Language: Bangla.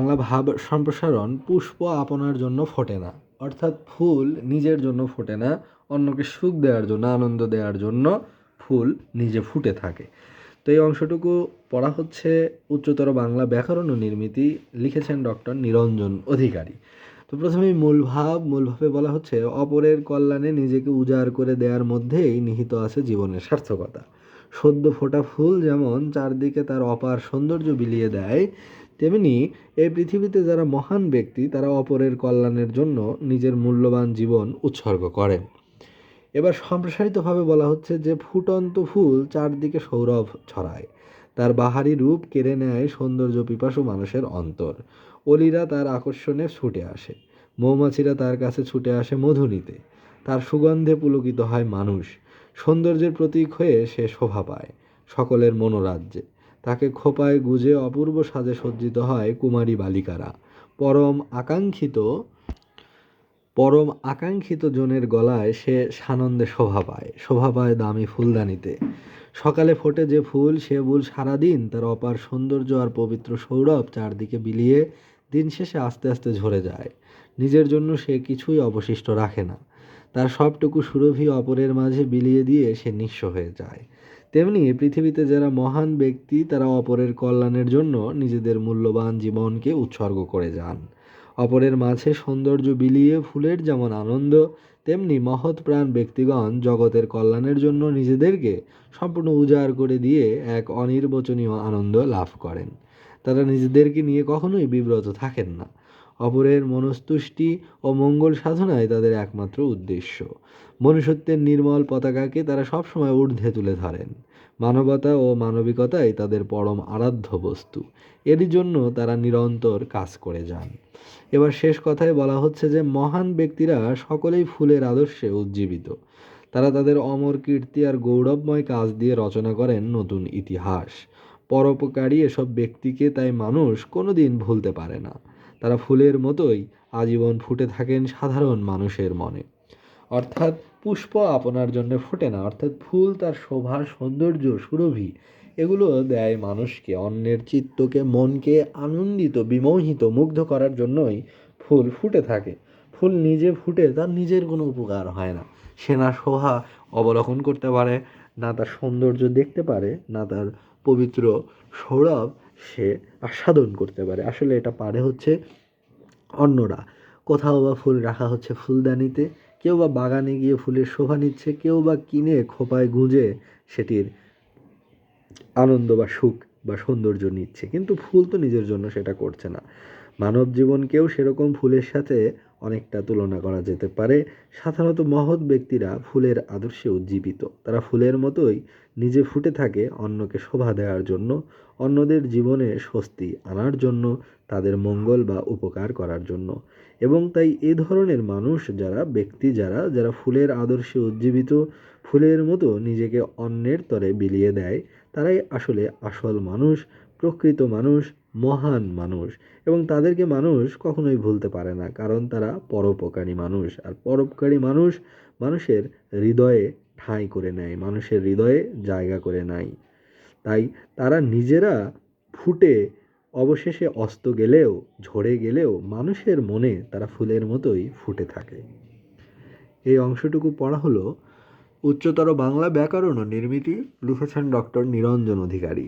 বাংলা ভাব সম্প্রসারণ পুষ্প আপনার জন্য ফোটে না। অর্থাৎ ফুল নিজের জন্য ফোটে না, অন্যকে সুখ দেওয়ার জন্য, আনন্দ দেওয়ার জন্য ফুল নিজে ফুটে থাকে। তো এই অংশটুকু পড়া হচ্ছে উচ্চতর বাংলা ব্যাকরণ ও নির্মিতি লিখেছেন ডক্টর নিরঞ্জন অধিকারী। তো প্রথমেই মূল ভাব মূলভাবে বলা হচ্ছে, অপরের কল্যাণে নিজেকে উজাড় করে দেওয়ার মধ্যেই নিহিত আছে জীবনের সার্থকতা। সদ্য ফোটা ফুল যেমন চারদিকে তার অপার সৌন্দর্য বিলিয়ে দেয় তেমনি এই পৃথিবীতে যারা মহান ব্যক্তি, তারা অপরের কল্যাণের জন্য নিজের মূল্যবান জীবন উৎসর্গ করেন এবার সম্প্রসারিতভাবে বলা হচ্ছে যে, ফুটন্ত ফুল চারদিকে সৌরভ ছড়ায়। তার বাহারি রূপ কেড়ে নেয় সৌন্দর্য পিপাসু মানুষের অন্তর। অলিরা তার আকর্ষণে ছুটে আসে। মৌমাছিরা তার কাছে ছুটে আসে মধু নিতে তার সুগন্ধে পুলকিত হয় মানুষ। সৌন্দর্যের প্রতীক হয়ে সে শোভা পায়। সকলের মনোরাজ্যে। তাকে খোপায় গুজে অপূর্ব সাজে সজ্জিত হয় কুমারী বালিকারা। পরম আকাঙ্ক্ষিত পরম আকাঙ্ক্ষিত জনের গলায় সে সানন্দে শোভা পায় শোভা পায় দামি ফুলদানিতে। সকালে ফোটে যে ফুল, সে ফুল সারাদিন তার অপার সৌন্দর্য আর পবিত্র সৌরভ চারদিকে বিলিয়ে দিন শেষে আস্তে আস্তে ঝরে যায়। নিজের জন্য সে কিছুই অবশিষ্ট রাখে না। তার সবটুকু সুরভি অপরের মাঝে বিলিয়ে দিয়ে সে নিঃস্ব হয়ে যায়। তেমনি পৃথিবীতে যারা মহান ব্যক্তি, তারা অপরের কল্যাণের জন্য নিজেদের মূল্যবান জীবনকে উৎসর্গ করে যান। অপরের মাঝে সৌন্দর্য বিলিয়ে ফুলের যেমন আনন্দ, তেমনি মহৎ প্রাণ ব্যক্তিগণ জগতের কল্যাণের জন্য নিজেদেরকে সম্পূর্ণ উজাড় করে দিয়ে এক অনির্বচনীয় আনন্দ লাভ করেন। তারা নিজেদেরকে নিয়ে কখনোই বিব্রত থাকেন না। অপরের মনস্তুষ্টি ও মঙ্গল সাধনায় তাদের একমাত্র উদ্দেশ্য। মনুষ্যত্বের নির্মল পতাকাকে তারা সবসময় ঊর্ধ্বে তুলে ধরেন। মানবতা ও মানবিকতাই তাদের পরম আরাধ্য বস্তু। এরই জন্য তারা নিরন্তর কাজ করে যান। এবার শেষ কথায় বলা হচ্ছে যে, মহান ব্যক্তিরা সকলেই ফুলের আদর্শে উজ্জীবিত। তারা তাদের অমর কীর্তি আর গৌরবময় কাজ দিয়ে রচনা করেন নতুন ইতিহাস। পরোপকারী এসব ব্যক্তিকে তাই মানুষ কোনোদিন ভুলতে পারে না। তারা ফুলের মতোই আজীবন ফুটে থাকেন সাধারণ মানুষের মনে। অর্থাৎ পুষ্প আপনার জন্য ফোটে না, অর্থাৎ ফুল তার শোভা, সৌন্দর্য, সুরভি, এগুলো দেয় মানুষকে, অন্যের চিত্তকে, মনকে আনন্দিত, বিমোহিত, মুগ্ধ করার জন্যই ফুল ফুটে থাকে। ফুল নিজে ফুটে, তার নিজের কোনো উপকার হয় না। সে না শোভা অবলোকন করতে পারে, না তার সৌন্দর্য দেখতে পারে, না তার পবিত্র সৌরভ সে আস্বাদন করতে পারে। আসলে এটা পারে হচ্ছে অন্যরা। কোথাও বা ফুল রাখা হচ্ছে ফুলদানিতে, কেউ বা বাগানে গিয়ে ফুলের শোভা নিচ্ছে, কেউ বা কিনে খোপায় গুঁজে সেটির আনন্দ বা সুখ বা সৌন্দর্য নিচ্ছে। কিন্তু ফুল তো নিজের জন্য সেটা করছে না। মানব জীবনকেও সেরকম ফুলের সাথে অনেকটা তুলনা করা যেতে পারে। সাধারণত মহৎ ব্যক্তিরা ফুলের আদর্শে উজ্জীবিত তারা ফুলের মতোই নিজে ফুটে থাকে অন্যকে শোভা দেওয়ার জন্য, অন্যদের জীবনে স্বস্তি আনার জন্য, তাদের মঙ্গল বা উপকার করার জন্য। এবং তাই এ ধরনের মানুষ যারা, ব্যক্তি যারা যারা ফুলের আদর্শে উজ্জীবিত ফুলের মতো নিজেকে অন্যের তরে বিলিয়ে দেয়, তারাই আসলে আসল মানুষ, প্রকৃত মানুষ মহান মানুষ এবং তাদেরকে মানুষ কখনোই ভুলতে পারে না, কারণ তারা পরোপকারী মানুষ। আর পরোপকারী মানুষ মানুষের হৃদয়ে ঠাঁই করে নেয়, মানুষের হৃদয়ে জায়গা করে নেয়। তাই তারা নিজেরা ফুটে অবশেষে অস্ত গেলেও, ঝরে গেলেও মানুষের মনে তারা ফুলের মতোই ফুটে থাকে। এই অংশটুকু পড়া হলো উচ্চতর বাংলা ব্যাকরণ ও নির্মিতি লিখেছেন ডক্টর নিরঞ্জন অধিকারী।